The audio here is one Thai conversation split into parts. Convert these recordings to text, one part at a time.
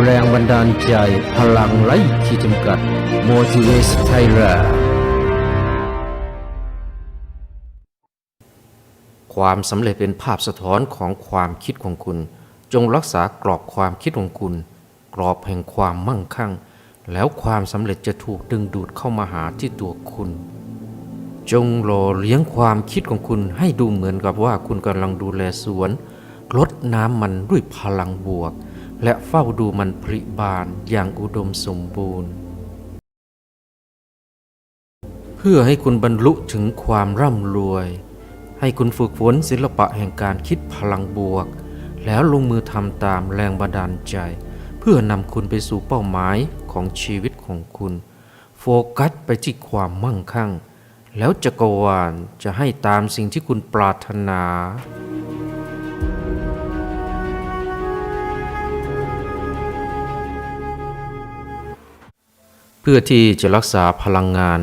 แรงบันดาลใจพลังไร้ขีดจำกัด Motivate Thailand ความสำเร็จเป็นภาพสะท้อนของความคิดของคุณ จงรักษากรอบความคิดของคุณ กรอบแห่งความมั่งคั่ง แล้วความสำเร็จจะถูกดึงดูดเข้ามาหาที่ตัวคุณ จงหล่อเลี้ยงความคิดของคุณให้ดูเหมือนกับว่าคุณกำลังดูแลสวนรดน้ำมันด้วยพลังบวก และเฝ้าดูมันผลิบานอย่างอุดมสมบูรณ์ เพื่อให้คุณบรรลุถึงความร่ำรวย ให้คุณฝึกฝนศิลปะแห่งการคิดพลังบวก แล้วลงมือทำตามแรงบันดาลใจ เพื่อนำคุณไปสู่เป้าหมายของชีวิตของคุณ โฟกัสไปที่ความมั่งคั่ง แล้วจักรวาลจะให้ตามสิ่งที่คุณปรารถนา เพื่อที่จะรักษาพลังงาน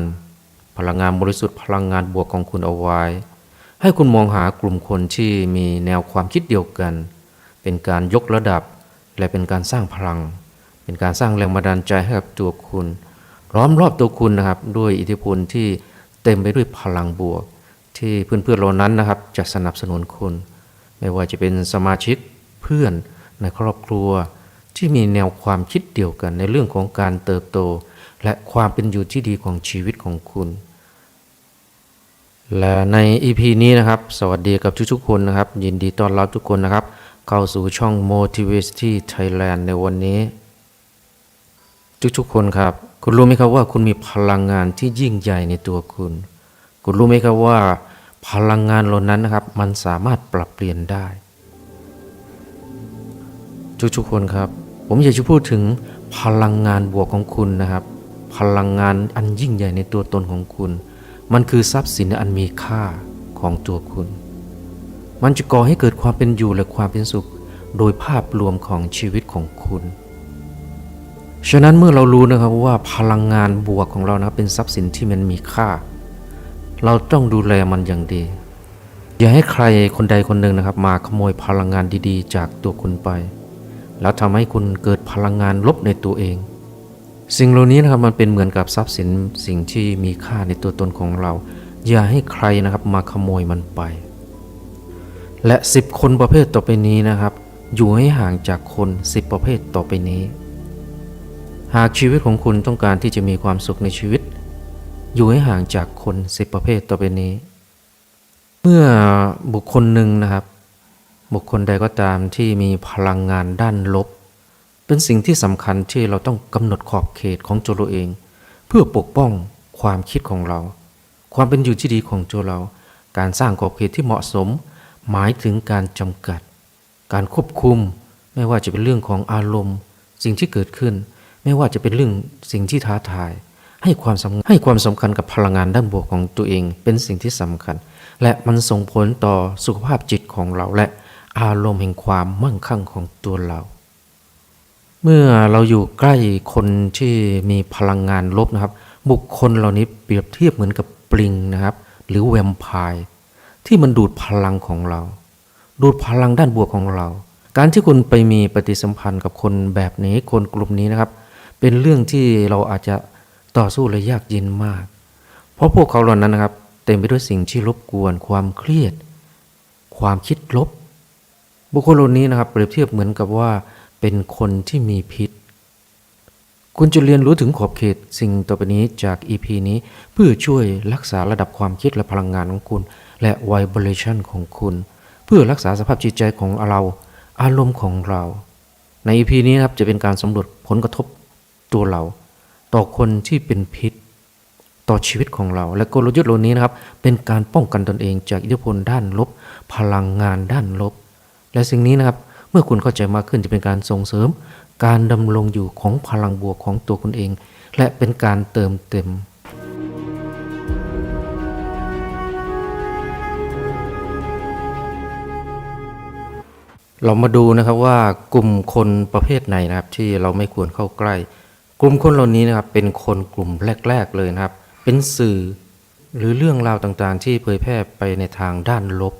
พลังงานบริสุทธิ์พลังงานบวกของคุณเอาไว้ ให้คุณมองหากลุ่มคนที่มีแนวความคิดเดียวกัน เป็นการยกระดับ และเป็นการสร้างพลัง เป็นการสร้างแรงบันดาลใจให้กับตัวคุณ ล้อมรอบตัวคุณนะครับ ด้วยอิทธิพลที่เต็มไปด้วยพลังบวก ที่เพื่อนๆเหล่านั้นนะครับ จะสนับสนุนคุณ ไม่ว่าจะเป็นสมาชิกเพื่อนในครอบครัวที่มีแนวความคิดเดียวกันในเรื่องของการเติบโต และความเป็นอยู่ที่ดีของชีวิตของคุณ และใน EP นี้นะครับ สวัสดีกับทุกๆคนนะครับ ยินดีต้อนรับทุกคนนะครับ เข้าสู่ช่อง Motivate Thailand ในวันนี้ ทุกๆคนครับ คุณรู้ไหมครับว่าคุณมีพลังงานที่ยิ่งใหญ่ในตัวคุณ คุณรู้ไหมครับว่า พลังงานเหล่านั้นนะครับ มันสามารถปรับเปลี่ยนได้ ทุกๆคนครับ ผมอยากจะพูดถึงพลังงานบวกของคุณนะครับ พลังงานอันยิ่งใหญ่ในตัวตนของคุณ มันคือทรัพย์สินอันมีค่าของตัวคุณ มันจะก่อให้เกิดความเป็นอยู่และความเป็นสุข โดยภาพรวมของชีวิตของคุณ ฉะนั้นเมื่อเรารู้นะครับว่าพลังงานบวกของเรานะเป็นทรัพย์สินที่มันมีค่า เราต้องดูแลมันอย่างดี อย่าให้ใครคนใดคนหนึ่งนะครับ มาขโมยพลังงานดีๆ จากตัวคุณไป แล้วทำให้คุณเกิดพลังงานลบในตัวเอง สิ่งเหล่านี้นะครับมันเป็นเหมือนกับทรัพย์สินสิ่งที่มีค่าในตัวตนของเรา อย่าให้ใครนะครับมาขโมยมันไป และ 10 คนประเภทต่อไปนี้นะครับ อยู่ให้ห่างจากคน 10 ประเภทต่อไปนี้ หากชีวิตของคุณต้องการที่จะมีความสุขในชีวิต อยู่ให้ห่างจากคน 10 ประเภทต่อไปนี้ เมื่อบุคคลหนึ่งนะครับ บุคคลใดก็ตามที่มีพลังงานด้านลบ เป็นสิ่งที่สำคัญที่เราต้องกำหนดขอบเขตของตัวเราเอง เพื่อปกป้องความคิดของเรา ความเป็นอยู่ที่ดีของตัวเรา การสร้างขอบเขตที่เหมาะสม หมายถึงการจำกัด การควบคุม ไม่ว่าจะเป็นเรื่องของอารมณ์ สิ่งที่เกิดขึ้น ไม่ว่าจะเป็นเรื่องสิ่งที่ท้าทาย ให้ความสำให้ความสำคัญกับพลังงานด้านบวกของตัวเอง เป็นสิ่งที่สำคัญ และมันส่งผลต่อสุขภาพจิตของเราและอารมณ์แห่งความมั่งคั่งของตัวเรา เมื่อเราอยู่ใกล้คนที่มีพลังงานลบนะครับ บุคคลเหล่านี้เปรียบเทียบเหมือนกับปลิงนะครับ หรือแวมไพร์ที่มันดูดพลังของเรา ดูดพลังด้านบวกของเรา การที่คุณไปมีปฏิสัมพันธ์กับคนแบบนี้คนกลุ่มนี้นะครับ เป็นเรื่องที่เราอาจจะต่อสู้และยากเย็นมาก เพราะพวกเขาเหล่านั้นนะครับ เต็มไปด้วยสิ่งที่รบกวน ความเครียด ความคิดลบ บุคคลเหล่านี้นะครับ เปรียบเทียบเหมือนกับว่า เป็นคนที่มีพิษ คุณจะเรียนรู้ถึงขอบเขตสิ่งต่อไปนี้จาก EP นี้เพื่อช่วยรักษาระดับความคิดและพลังงานของคุณ และไวเบรชันของคุณ เพื่อรักษาสภาพจิตใจของเรา อารมณ์ของเรา ใน EP นี้นะครับจะเป็นการสำรวจผลกระทบตัวเรา ต่อคนที่เป็นพิษ ต่อชีวิตของเรา และกลยุทธ์เหล่านี้นะครับ เป็นการป้องกันตนเองจากอิทธิพลด้านลบ พลังงานด้านลบ และสิ่งนี้นะครับ เมื่อคุณเข้าใจมากขึ้นจะเป็นการส่งเสริม การดำรงอยู่ของพลังบวกของตัวคุณเอง และเป็นการเติมเต็มเรามาดูนะครับว่ากลุ่มคนประเภทไหนนะครับที่เราไม่ควรเข้าใกล้ กลุ่มคนเหล่านี้นะครับเป็นคนกลุ่มแรก ๆ เลยนะครับ เป็นสื่อหรือเรื่องราวต่างๆ ที่เผยแพร่ไปในทางด้านลบ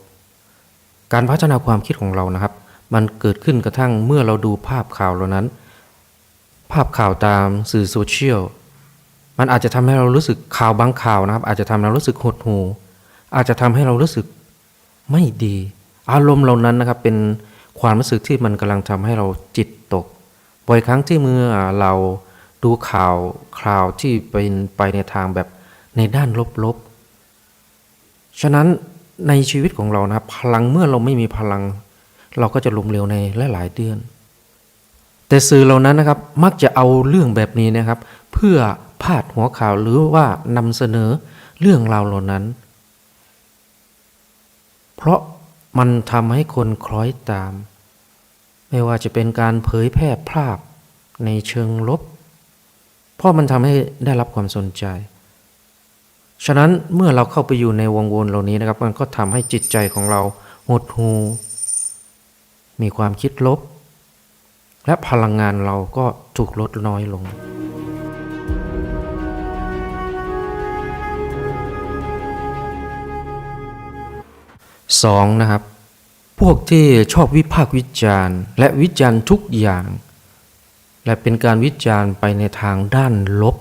การพัฒนาความคิดของเรานะครับ มันเกิดขึ้นกระทั่งเมื่อเราดูภาพข่าวเหล่านั้น ภาพข่าวตามสื่อโซเชียลมันอาจจะทำให้เรารู้สึกข่าวบางข่าวนะครับ อาจจะทำให้เรารู้สึกหดหู่อาจจะทำให้เรารู้สึกไม่ดี อารมณ์เหล่านั้นนะครับ เป็นความรู้สึกที่มันกำลังทำให้เราจิตตก บ่อยครั้งที่เมื่อเราดูข่าวข่าวที่เป็นไปในทางแบบในด้านลบๆ ฉะนั้นในชีวิตของเรานะครับ พลังเมื่อเราไม่มีพลัง เราก็จะล้มเหลวในหลายๆเดือน แต่สื่อเหล่านั้นนะครับมักจะเอาเรื่องแบบนี้นะครับ เพื่อพาดหัวข่าวหรือว่านำเสนอเรื่องราวเหล่านั้น เพราะมันทำให้คนคล้อยตาม ไม่ว่าจะเป็นการเผยแพร่ภาพในเชิงลบ เพราะมันทำให้ได้รับความสนใจฉะนั้นเมื่อเราเข้าไปอยู่ในวงวนเหล่านี้นะครับ มันก็ทำให้จิตใจของเราหดหู่ มีความคิดลบ และพลังงานเราก็ถูกลดน้อยลงสองนะครับ พวกที่ชอบวิพากษ์วิจารณ์ และวิจารณ์ทุกอย่าง และเป็นการวิจารณ์ไปในทางด้านลบ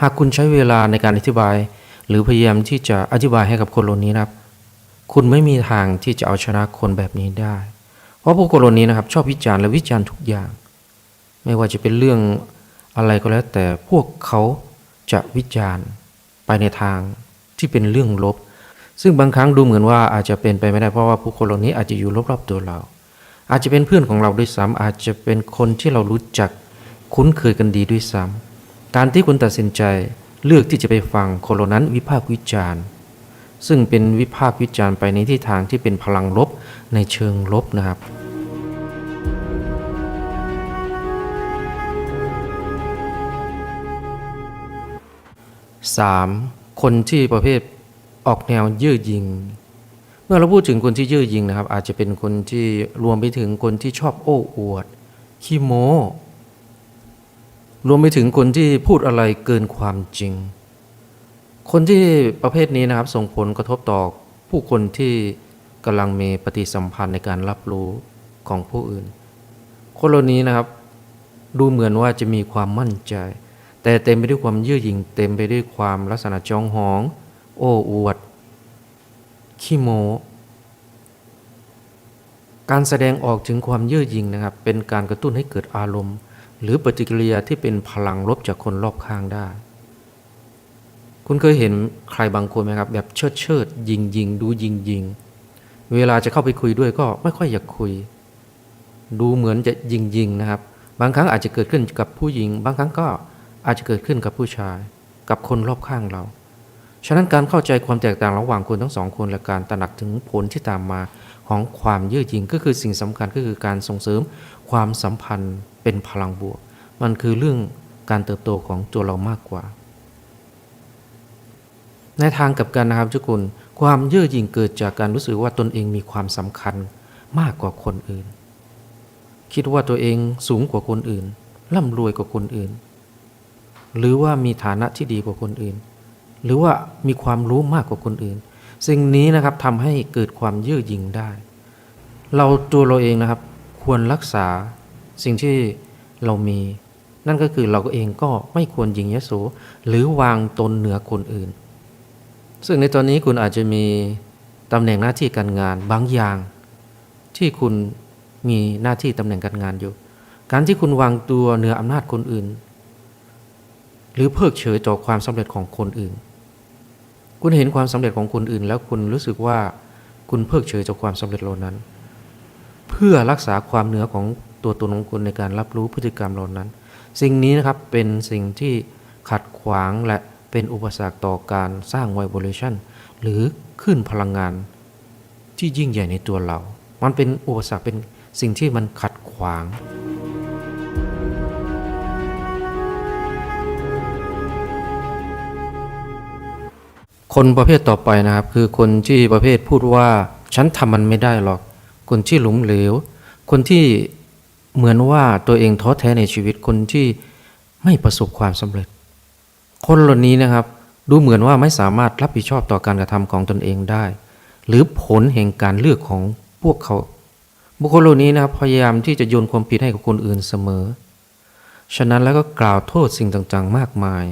หากคุณใช้เวลาในการอธิบาย หรือพยายามที่จะอธิบายให้กับคนเหล่านี้นะครับ คุณไม่มีทางที่จะเอาชนะคนแบบนี้ได้ เพราะพวกคนเหล่านี้นะครับ ชอบวิจารณ์และวิจารณ์ทุกอย่าง ไม่ว่าจะเป็นเรื่องอะไรก็แล้ว แต่พวกเขาจะวิจารณ์ไปในทางที่เป็นเรื่องลบ ซึ่งบางครั้งดูเหมือนว่าอาจจะเป็นไปไม่ได้เพราะว่าผู้คนเหล่านี้อาจจะอยู่รอบๆตัวเรา อาจจะเป็นเพื่อนของเราด้วยซ้ำอาจจะเป็นคนที่เรารู้จักคุ้นเคยกันดีด้วยซ้ำการที่คุณตัดสินใจเลือกที่จะไปฟังคนเหล่านั้นวิพากษ์วิจารณ์ ซึ่งเป็นวิพากษ์วิจารณ์ไปในทิศทางที่เป็นพลังลบ ในเชิงลบนะครับ 3. คนที่ประเภทออกแนวเย่อยิง เมื่อเราพูดถึงคนที่เย่อยิงนะครับ อาจจะเป็นคนที่รวมไปถึงคนที่ชอบโอ้อวดขี้โม้รวมไปถึงคนที่พูดอะไรเกินความจริง คนที่ประเภทนี้นะครับส่งผลกระทบต่อผู้คนที่ กำลังมีปฏิสัมพันธ์ในการรับรู้ของผู้อื่น คนเหล่านี้นะครับ ดูเหมือนว่าจะมีความมั่นใจ แต่เต็มไปด้วยความเยื่อหยิ่งเต็มไปด้วยความลักษณะจองหอง โอ้อวด ขี้โมการแสดงออกถึงความเยื่อหยิ่งนะครับ เป็นการกระตุ้นให้เกิดอารมณ์ หรือปฏิกิริยาที่เป็นพลังลบจากคนรอบข้างได้ คุณเคยเห็นใครบางคนไหมครับ แบบเชิดเชิดยิงยิงดูยิงยิง เวลาจะเข้าไปคุยด้วยก็ไม่ค่อยอยากคุย ดูเหมือนจะยิงยิงนะครับ บางครั้งอาจจะเกิดขึ้นกับผู้หญิง บางครั้งก็อาจจะเกิดขึ้นกับผู้ชาย กับคนรอบข้างเรา ฉะนั้นการเข้าใจความแตกต่างระหว่างคนทั้งสองคนและการตระหนักถึงผลที่ตามมาของความเยื่อหยิ่งก็คือสิ่งสำคัญก็คือการส่งเสริมความสัมพันธ์เป็นพลังบวก มันคือเรื่องการเติบโตของตัวเรามากกว่า ในทางกับกันนะครับทุกคน ความเย่อหยิ่งเกิดจากการรู้สึกว่าตนเองมีความสำคัญมากกว่าคนอื่น คิดว่าตัวเองสูงกว่าคนอื่นร่ำรวยกว่าคนอื่น หรือว่ามีฐานะที่ดีกว่าคนอื่น หรือว่ามีความรู้มากกว่าคนอื่น สิ่งนี้นะครับทำให้เกิดความเย่อหยิ่งได้ เราตัวเราเองนะครับ ควรรักษาสิ่งที่เรามี นั่นก็คือเราเองก็ไม่ควรยิงยโสหรือวางตนเหนือคนอื่น ซึ่งในตอนนี้คุณอาจจะมีตำแหน่งหน้าที่การงานบางอย่าง ที่คุณมีหน้าที่ตำแหน่งการงานอยู่ การที่คุณวางตัวเหนืออำนาจคนอื่น หรือเพิกเฉยต่อความสำเร็จของคนอื่น คุณเห็นความสำเร็จของคนอื่น แล้วคุณรู้สึกว่าคุณเพิกเฉยต่อความสำเร็จเหล่านั้น เพื่อรักษาความเหนือของตัวตนของคุณในการรับรู้พฤติกรรมเหล่านั้น สิ่งนี้นะครับเป็นสิ่งที่ขัดขวางและ เป็นอุปสรรคต่อการสร้างไวโบเลชันหรือขึ้นพลังงานที่ยิ่งใหญ่ในตัวเรา มันเป็นอุปสรรคเป็นสิ่งที่มันขัดขวาง คนประเภทต่อไปนะครับ คือคนที่ประเภทพูดว่าฉันทำมันไม่ได้หรอก คนที่หลุมเหลว คนที่เหมือนว่าตัวเองท้อแท้ในชีวิตคนที่ไม่ประสบความสำเร็จ คนเหล่านี้นะครับ ดูเหมือนว่าไม่สามารถรับผิดชอบต่อการกระทำของตนเองได้ หรือผลแห่งการเลือกของพวกเขา บุคคลเหล่านี้นะครับพยายามที่จะโยนความผิดให้กับคนอื่นเสมอ ฉะนั้นแล้วก็กล่าวโทษสิ่งต่างๆ มากมาย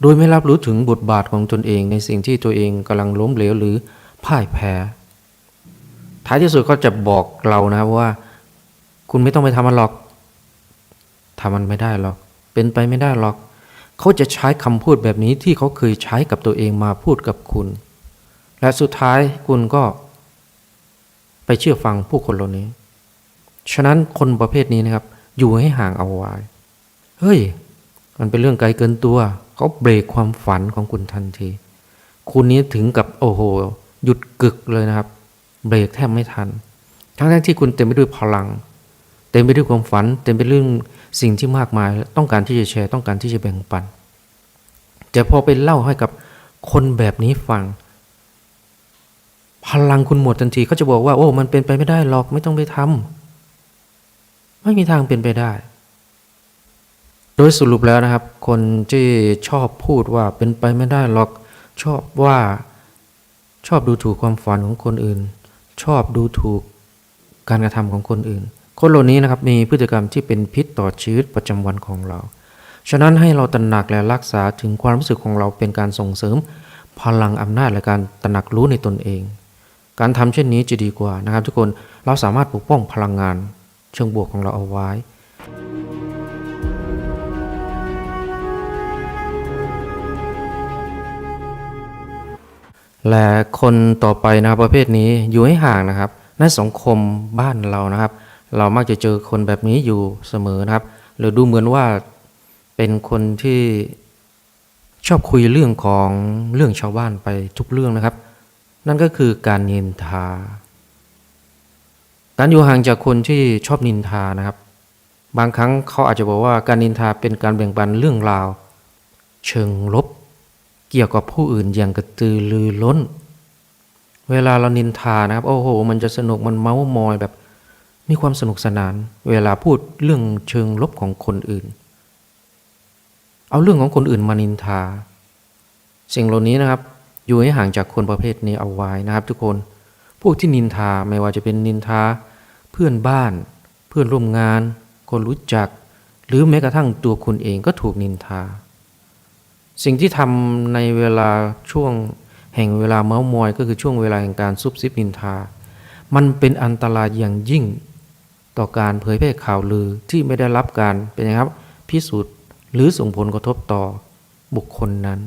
โดยไม่รับรู้ถึงบทบาทของตนเองในสิ่งที่ตัวเองกำลังล้มเหลวหรือพ่ายแพ้ ท้ายที่สุดก็จะบอกเรานะครับว่า คุณไม่ต้องไปทำมันหรอกทำมันไม่ได้หรอก เป็นไปไม่ได้หรอก เขาจะใช้คำพูดแบบนี้ที่เขาเคยใช้กับตัวเองมาพูดกับคุณ และสุดท้ายคุณก็ ไปเชื่อฟังผู้คนเหล่านี้ ฉะนั้นคนประเภทนี้นะครับ อยู่ให้ห่างเอาไว้ เฮ้ย มันเป็นเรื่องไกลเกินตัว เขาเบรกความฝันของคุณทันที คุณนี้ถึงกับโอ้โห หยุดกึกเลยนะครับ เบรกแทบไม่ทัน ทั้งที่คุณเต็มไปด้วยพลัง เต็มไปด้วยความฝัน เต็มไปเรื่องสิ่งที่มากมาย ต้องการที่จะแชร์ต้องการที่จะแบ่งปัน แต่พอไปเล่าให้กับคนแบบนี้ฟัง พลังคุณหมดทันทีเขาจะบอกว่า โอ้ มันเป็นไปไม่ได้หรอกไม่ต้องไปทำไม่มีทางเป็นไปได้ โดยสรุปแล้วนะครับ คนที่ชอบพูดว่าเป็นไปไม่ได้หรอกชอบว่าชอบดูถูกความฝันของคนอื่น ชอบดูถูกการกระทำของคนอื่น คนเหล่านี้นะครับมีพฤติกรรมที่เป็นพิษต่อชีวิตประจำวันของเรา ฉะนั้นให้เราตระหนักและรักษาถึงความรู้สึกของเราเป็นการส่งเสริม พลังอำนาจและการตระหนักรู้ในตนเอง การทำเช่นนี้จะดีกว่านะครับ ทุกคนเราสามารถปกป้องพลังงาน เชิงบวกของเราเอาไว้และคนต่อไปนะครับประเภทนี้อยู่ให้ห่างนะครับ ในสังคมบ้านเรานะครับ เรามักจะเจอคนแบบนี้อยู่เสมอนะครับ หรือดูเหมือนว่าเป็นคนที่ชอบคุยเรื่องของเรื่องชาวบ้านไปทุกเรื่องนะครับ นั่นก็คือการนินทา การอยู่ห่างจากคนที่ชอบนินทานะครับ บางครั้งเขาอาจจะบอกว่าการนินทาเป็นการแบ่งปันเรื่องราว เชิงลบ เกี่ยวกับผู้อื่นอย่างกระตือรือร้น เวลาเรานินทานะครับ โอ้โห มันจะสนุกมันเมาส์มอยแบบ มีความสนุกสนานเวลาพูดเรื่องเชิงลบของคนอื่น เอาเรื่องของคนอื่นมานินทา สิ่งเหล่านี้นะครับ อยู่ให้ห่างจากคนประเภทนี้เอาไว้นะครับ ทุกคน พวกที่นินทาไม่ว่าจะเป็นนินทา เพื่อนบ้าน เพื่อนร่วมงาน คนรู้จัก หรือแม้กระทั่งตัวคุณเองก็ถูกนินทา สิ่งที่ทำในเวลาช่วงแห่งเวลาเมาส์มอย ก็คือช่วงเวลาแห่งการซุบซิบนินทามันเป็นอันตรายอย่างยิ่ง ต่อการเผยแพร่ข่าวลือที่ไม่ได้รับการเป็นไงครับ พิสูจน์หรือส่งผลกระทบต่อบุคคลนั้น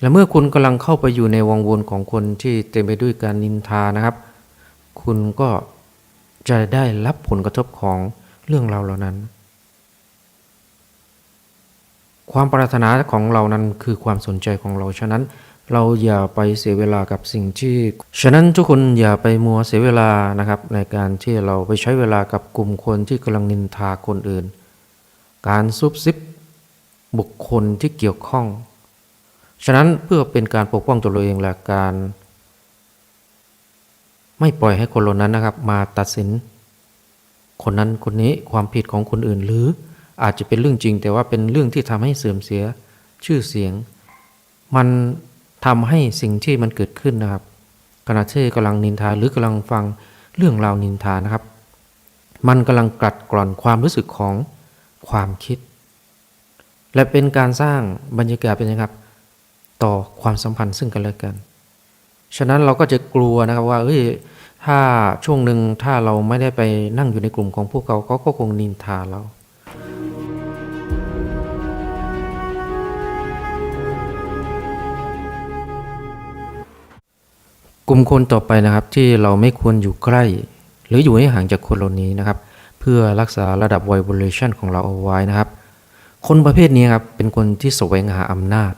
และเมื่อคุณกำลังเข้าไปอยู่ในวงวนของคนที่เต็มไปด้วยการนินทานะครับ คุณก็จะได้รับผลกระทบของเรื่องราวเหล่านั้น ความปรารถนาของเรานั้นคือความสนใจของเราฉะนั้น เราอย่าไปเสียเวลากับสิ่งที่ ฉะนั้นทุกคนอย่าไปมัวเสียเวลานะครับ ในการที่เราไปใช้เวลากับกลุ่มคนที่กำลังนินทาคนอื่น การซุบซิบบุคคลที่เกี่ยวข้อง ฉะนั้นเพื่อเป็นการปกป้องตัวเราเองและการ ไม่ปล่อยให้คนเหล่านั้นนะครับ มาตัดสิน คนนั้นคนนี้ความผิดของคนอื่นหรืออาจจะเป็นเรื่องจริง แต่ว่าเป็นเรื่องที่ทำให้เสื่อมเสียชื่อเสียง มัน ทำให้สิ่งที่มันเกิดขึ้นนะครับขณะที่กำลังนินทาหรือกำลังฟังเรื่องราวนินทานะครับ มันกำลังกัดกร่อนความรู้สึกของความคิด และเป็นการสร้างบรรยากาศเป็นนะครับ ต่อความสัมพันธ์ซึ่งกันและกัน ฉะนั้นเราก็จะกลัวนะครับว่าเอ้ยถ้าช่วงหนึ่งถ้าเราไม่ได้ไปนั่งอยู่ในกลุ่มของพวกเขาเขาก็คงนินทาเรา กลุ่มคนต่อไปนะครับที่เราไม่ควรอยู่ใกล้ หรืออยู่ให้ห่างจากคนเหล่านี้นะครับ เพื่อรักษาระดับ vibration ของเราเอาไว้นะครับ คนประเภทนี้ครับเป็นคนที่แสวงหาอำนาจ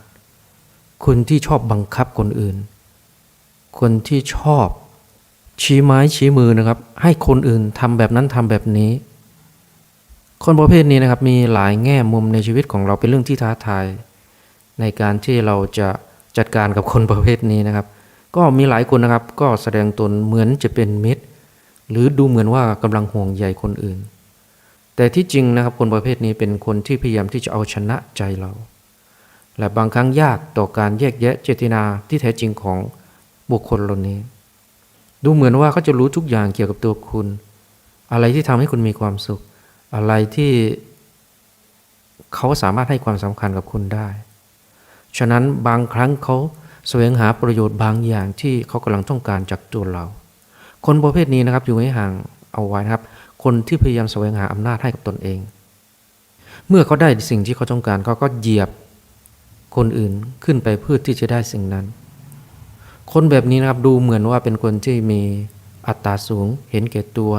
คนที่ชอบบังคับคนอื่น คนที่ชอบชี้ไม้ชี้มือนะครับ ให้คนอื่นทำแบบนั้นทำแบบนี้ คนประเภทนี้นะครับมีหลายแง่มุมในชีวิตของเราเป็นเรื่องที่ท้าทาย ในการที่เราจะจัดการกับคนประเภทนี้นะครับ ก็มีหลายคนนะครับ ก็แสดงตนเหมือนจะเป็นมิตร หรือดูเหมือนว่ากำลังห่วงใยคนอื่น แต่ที่จริงนะครับคนประเภทนี้เป็นคนที่พยายามที่จะเอาชนะใจเรา และบางครั้งยากต่อการแยกแยะเจตนาที่แท้จริงของบุคคลเหล่านี้ ดูเหมือนว่าเขาจะรู้ทุกอย่างเกี่ยวกับตัวคุณ อะไรที่ทำให้คุณมีความสุข อะไรที่เขาสามารถให้ความสำคัญกับคุณได้ ฉะนั้นบางครั้งเขา แสวงหาประโยชน์บางอย่างที่เขากำลังต้องการจากตัวเรา คนประเภทนี้นะครับอยู่ให้ห่างเอาไว้นะครับ คนที่พยายามแสวงหาอำนาจให้กับตนเอง เมื่อเขาได้สิ่งที่เขาต้องการเขาก็เหยียบคนอื่นขึ้นไปเพื่อที่จะได้สิ่งนั้น คนแบบนี้นะครับดูเหมือนว่าเป็นคนที่มีอัตราสูงเห็นแก่ตัว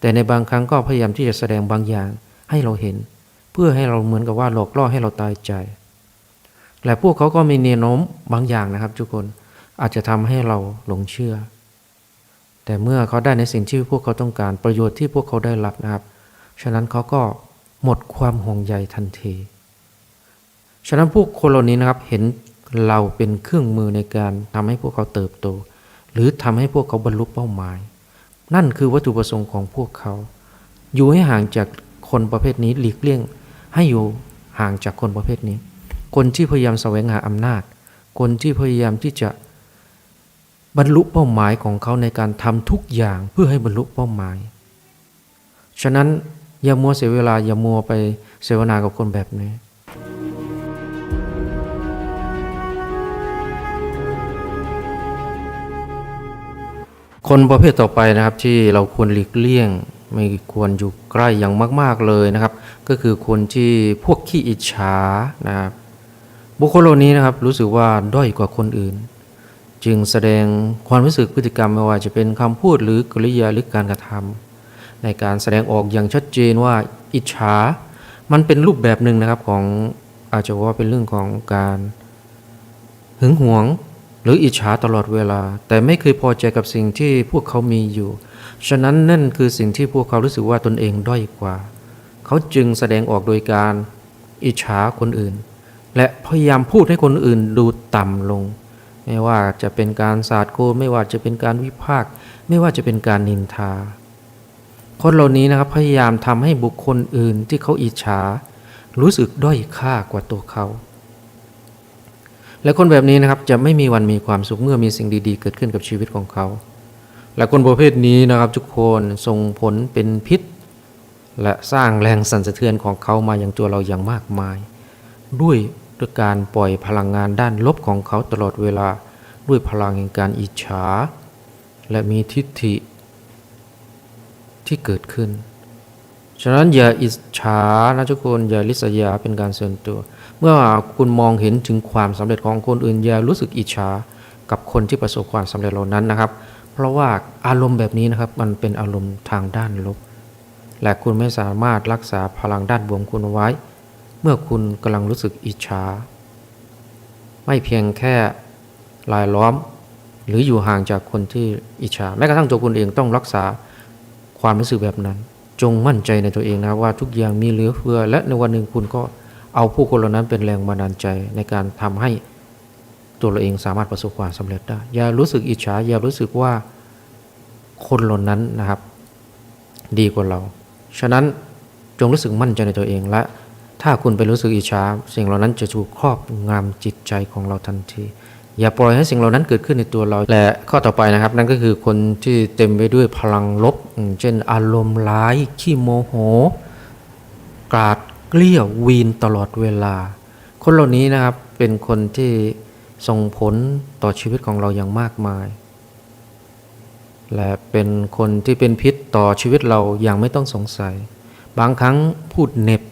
แต่ในบางครั้งก็พยายามที่จะแสดงบางอย่างให้เราเห็น เพื่อให้เราเหมือนกับว่าหลอกล่อให้เราตายใจ และพวกเขาก็มีแนวโน้มบางอย่างนะครับ ทุกคนอาจจะทำให้เราหลงเชื่อ แต่เมื่อเขาได้ในสิ่งที่พวกเขาต้องการประโยชน์ที่พวกเขาได้รับนะครับ ฉะนั้นเขาก็หมดความห่วงใยทันที ฉะนั้นพวกคนเหล่านี้นะครับเห็นเราเป็นเครื่องมือในการทำให้พวกเขาเติบโต หรือทำให้พวกเขาบรรลุเป้าหมาย นั่นคือวัตถุประสงค์ของพวกเขา อยู่ให้ห่างจากคนประเภทนี้หลีกเลี่ยง ให้อยู่ห่างจากคนประเภทนี้ คนที่พยายามแสวงหาอำนาจ คนที่พยายามที่จะบรรลุเป้าหมายของเขาในการทำทุกอย่างเพื่อให้บรรลุเป้าหมาย ฉะนั้นอย่ามัวเสียเวลาอย่ามัวไปเสวนากับคนแบบนี้คนประเภทต่อไปนะครับที่เราควรหลีกเลี่ยง ไม่ควรอยู่ใกล้อย่างมาก ๆเลยนะครับ ก็คือคนที่พวกขี้อิจฉานะครับ บุคคลเหล่านี้นะครับรู้สึกว่าด้อยกว่าคนอื่น จึงแสดงความรู้สึกพฤติกรรมไม่ว่าจะเป็นคำพูดหรือกริยาหรือการกระทำในการแสดงออกอย่างชัดเจนว่าอิจฉา มันเป็นรูปแบบหนึ่งนะครับของอาจจะว่าเป็นเรื่องของการหึงหวงหรืออิจฉาตลอดเวลา แต่ไม่เคยพอใจกับสิ่งที่พวกเขามีอยู่ ฉะนั้นนั่นคือสิ่งที่พวกเขารู้สึกว่าตนเองด้อยกว่า เขาจึงแสดงออกโดยการอิจฉาคนอื่น และพยายามพูดให้คนอื่นดูต่ำลง ไม่ว่าจะเป็นการสาดโกนไม่ว่าจะเป็นการวิพากษ์ไม่ว่าจะเป็นการนินทา คนเหล่านี้นะครับพยายามทำให้บุคคลอื่นที่เขาอิจฉา รู้สึกด้อยค่ากว่าตัวเขา และคนแบบนี้นะครับจะไม่มีวันมีความสุขเมื่อมีสิ่งดีๆ เกิดขึ้นกับชีวิตของเขา และคนประเภทนี้นะครับทุกคนส่งผลเป็นพิษ และสร้างแรงสั่นสะเทือนของเขามาอย่างตัวเราอย่างมากมายด้วย ด้วยการปล่อยพลังงานด้านลบของเขาตลอดเวลาด้วยพลังแห่งการอิจฉา และมีทิฏฐิ ที่เกิดขึ้น ฉะนั้นอย่าอิจฉานะทุกคนอย่าลิษยาเป็นการส่วนตัว เมื่อคุณมองเห็นถึงความสำเร็จของคนอื่นอย่ารู้สึกอิจฉากับคนที่ประสบความสำเร็จเหล่านั้นนะครับ เพราะว่าอารมณ์แบบนี้นะครับมันเป็นอารมณ์ทางด้านลบ และคุณไม่สามารถรักษาพลังด้านบวกคุณไว้ มื่อคุณกำลังรู้สึกอิจฉาไม่เพียงแค่ลายล้อม หรืออยู่ห่างจากคนที่อิจฉาแม้กระทั่งตัวคุณเองต้องรักษาความรู้สึกแบบนั้น จงมั่นใจในตัวเองนะว่าทุกอย่างมีเหลือเฟือ และในวันหนึ่งคุณก็เอาผู้คนเหล่านั้นเป็นแรงบันดาลใจในการทำให้ตัวเราเองสามารถประสบความสำเร็จได้ อย่ารู้สึกอิจฉาอย่ารู้สึกว่าคนเหล่านั้นนะครับ ดีกว่าเรา ฉะนั้นจงรู้สึกมั่นใจในตัวเองและ ถ้าคุณไปรู้สึกอิจฉาสิ่งเหล่านั้นจะถูกครอบงำจิตใจของเราทันที อย่าปล่อยให้สิ่งเหล่านั้นเกิดขึ้นในตัวเราและข้อต่อไปนะครับ นั่นก็คือคนที่เต็มไปด้วยพลังลบ เช่น อารมณ์ร้าย ขี้โมโหกราดเกลี้ยววีนตลอดเวลา คนเหล่านี้นะครับเป็นคนที่ส่งผลต่อชีวิตของเราอย่างมากมาย และเป็นคนที่เป็นพิษต่อชีวิตเราอย่างไม่ต้องสงสัย บางครั้งพูดเน็บ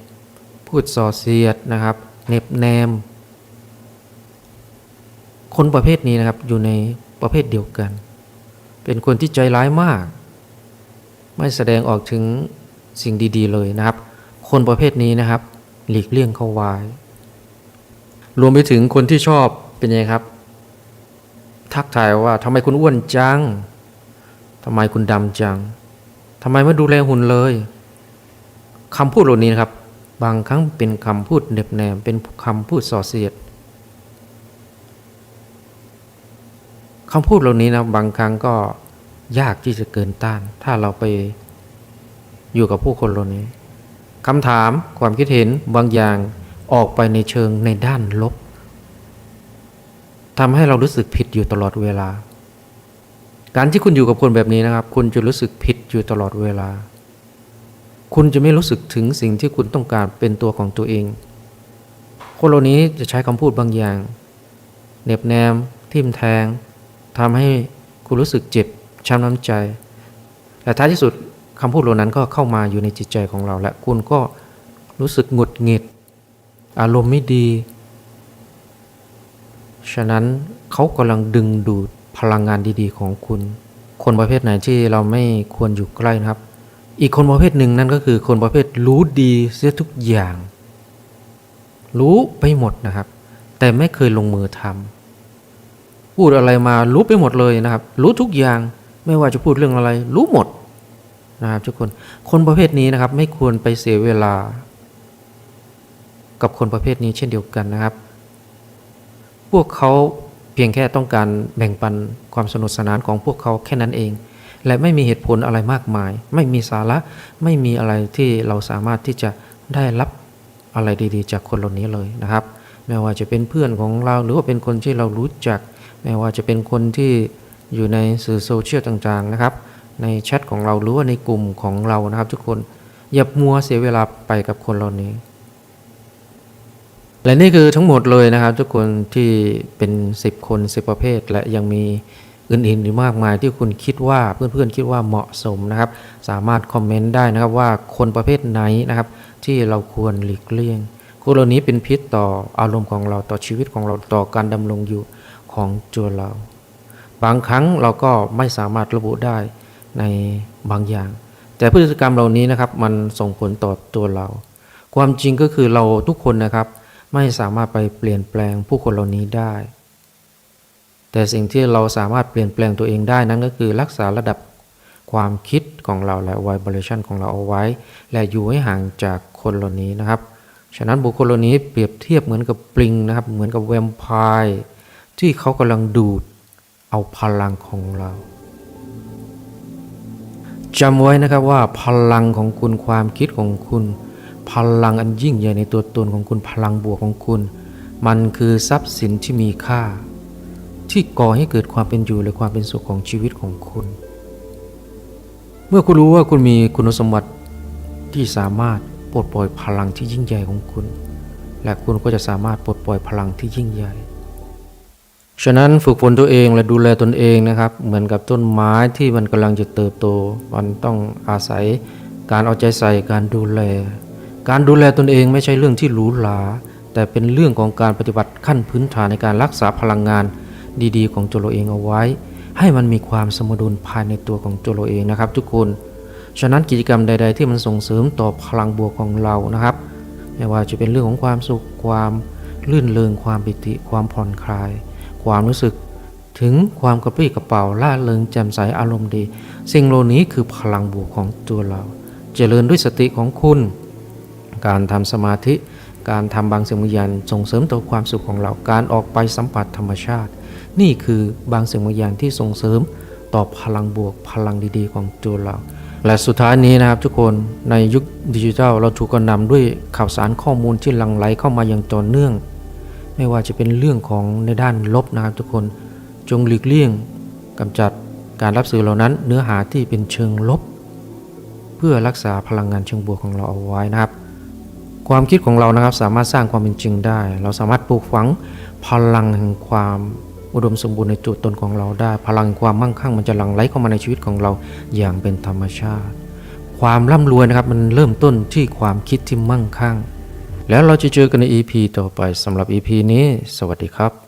พูดส่อเสียดนะครับเหน็บแนม คนประเภทนี้นะครับอยู่ในประเภทเดียวกัน เป็นคนที่ใจร้ายมาก ไม่แสดงออกถึงสิ่งดี ๆ เลยนะครับ คนประเภทนี้นะครับ หลีกเลี่ยงเข้าไว้รวมไปถึงคนที่ชอบเป็นยังไงครับ ทักทายว่าทำไมคุณอ้วนจังทำไมคุณดำจังทำไมไม่ดูแลหุ่นเลยคำพูดเหล่านี้นะครับ บางครั้งเป็นคำพูดเหน็บแนมเป็นคำพูดส่อเสียดคำพูดเหล่านี้นะบางครั้งก็ยากที่จะเกินต้าน ถ้าเราไปอยู่กับผู้คนเหล่านี้คำถามความคิดเห็นบางอย่างออกไปในเชิงในด้านลบทำให้เรารู้สึกผิดอยู่ตลอดเวลา การที่คุณอยู่กับคนแบบนี้นะครับ คุณจะรู้สึกผิดอยู่ตลอดเวลา คุณจะไม่รู้สึกถึงสิ่งที่คุณต้องการเป็นตัวของตัวเอง คนเหล่านี้จะใช้คำพูดบางอย่างเหน็บแนม ทิ่มแทงทำให้คุณรู้สึกเจ็บช้ำน้ำใจ แต่ท้ายที่สุดคำพูดเหล่านั้นก็เข้ามาอยู่ในจิตใจของเรา และคุณก็รู้สึกหงุดหงิด อารมณ์ไม่ดี ฉะนั้นเขากำลังดึงดูดพลังงานดีๆ ของคุณ คนประเภทไหนที่เราไม่ควรอยู่ใกล้นะครับ อีกคนประเภทหนึ่งนั่นก็คือคนประเภทรู้ดีเสียทุกอย่าง รู้ไปหมดนะครับ แต่ไม่เคยลงมือทำพูดอะไรมารู้ไปหมดเลยนะครับ รู้ทุกอย่างไม่ว่าจะพูดเรื่องอะไร รู้หมดนะครับทุกคนคนประเภทนี้นะครับ ไม่ควรไปเสียเวลา กับคนประเภทนี้เช่นเดียวกันนะครับ พวกเขาเพียงแค่ต้องการแบ่งปันความสนุกสนานของพวกเขาแค่นั้นเอง และไม่มีเหตุผลอะไรมากมาย ไม่มีสาระไม่มีอะไรที่เราสามารถที่จะได้รับอะไรดีๆ จากคนเหล่านี้เลยนะครับ ไม่ว่าจะเป็นเพื่อนของเราหรือว่าเป็นคนที่เรารู้จัก ไม่ว่าจะเป็นคนที่อยู่ในสื่อโซเชียลต่างๆนะครับ ในแชทของเราหรือว่าในกลุ่มของเรานะครับ ทุกคนอย่ามัวเสียเวลาไปกับคนเหล่านี้ และนี่คือทั้งหมดเลยนะครับ ทุกคนที่เป็น 10 คน 10 ประเภท และยังมี อื่นๆอีกมากมายที่คุณคิดว่าเพื่อนๆคิดว่าเหมาะสมนะครับ สามารถคอมเมนต์ได้นะครับว่าคนประเภทไหนนะครับ ที่เราควรหลีกเลี่ยงคนเหล่านี้เป็นพิษต่ออารมณ์ของเราต่อชีวิตของเราต่อการดำรงอยู่ของตัวเรา บางครั้งเราก็ไม่สามารถระบุได้ในบางอย่าง แต่พฤติกรรมเหล่านี้นะครับ มันส่งผลต่อตัวเรา ความจริงก็คือเราทุกคนนะครับ ไม่สามารถไปเปลี่ยนแปลงผู้คนเหล่านี้ได้ แต่สิ่งที่เราสามารถเปลี่ยนแปลงตัวเองได้นั้นก็คือรักษาระดับความคิดของเราและ vibration ของเราเอาไว้ และอยู่ให้ห่างจากคนเหล่านี้นะครับ ฉะนั้นบุคคลเหล่านี้เปรียบเทียบเหมือนกับปลิงนะครับ เหมือนกับแวมไพร์ที่เขากำลังดูดเอาพลังของเราจำไว้นะครับว่าพลังของคุณความคิดของคุณ พลังอันยิ่งใหญ่ในตัวตนของคุณพลังบวกของคุณ มันคือทรัพย์สินที่มีค่า ที่ก่อให้เกิดความเป็นอยู่และความเป็นสุขของชีวิตของคุณ เมื่อคุณรู้ว่าคุณมีคุณสมบัติที่สามารถปลดปล่อยพลังที่ยิ่งใหญ่ของคุณ และคุณก็จะสามารถปลดปล่อยพลังที่ยิ่งใหญ่ ฉะนั้นฝึกฝนตัวเองและดูแลตนเองนะครับ เหมือนกับต้นไม้ที่มันกำลังจะเติบโต มันต้องอาศัยการเอาใจใส่การดูแล การดูแลตนเองไม่ใช่เรื่องที่หรูหราแต่เป็นเรื่องของการปฏิบัติขั้นพื้นฐานในการรักษาพลังงาน ดี ๆ ของตัวเราเองเอาไว้ ให้มันมีความสมดุลภายในตัวของตัวเราเองนะครับ ทุกคน ฉะนั้นกิจกรรมใด ๆ ที่มันส่งเสริมต่อพลังบวกของเรานะครับ ไม่ว่าจะเป็นเรื่องของความสุขความลื่นเริงความปิติ ความผ่อนคลาย ความรู้สึกถึงความกระปรี้กระเป๋าล่าเริงแจ่มใสอารมณ์ดี สิ่งเหล่านี้คือพลังบวกของตัวเรา เจริญด้วยสติของคุณ การทำสมาธิ การทำบางสิ่งบางอย่างส่งเสริมต่อความสุขของเรา การออกไปสัมผัสธรรมชาติ นี่คือบางสิ่งบางอย่างที่ส่งเสริมต่อพลังบวกพลังดีๆ ของตัวเรา และสุดท้ายนี้นะครับทุกคนในยุคดิจิทัลเราถูกกระนำด้วยข่าวสารข้อมูลที่หลั่งไหลเข้ามาอย่างต่อเนื่อง ไม่ว่าจะเป็นเรื่องของในด้านลบนะครับทุกคนจงหลีกเลี่ยงกำจัดการรับสื่อเหล่านั้น เนื้อหาที่เป็นเชิงลบ เพื่อรักษาพลังงานเชิงบวกของเราเอาไว้นะครับ ความคิดของเรานะครับสามารถสร้างความเป็นจริงได้ เราสามารถปลูกฝังพลังแห่งความ อุดมสมบูรณ์ในจุดตนของเราได้ พลังความมั่งคั่งมันจะหลั่งไหลเข้ามาในชีวิตของเราอย่างเป็นธรรมชาติ ความร่ำรวยนะครับมันเริ่มต้นที่ความคิดที่มั่งคั่ง แล้วเราจะเจอกันใน EP ต่อไปสำหรับ EP นี้ สวัสดีครับ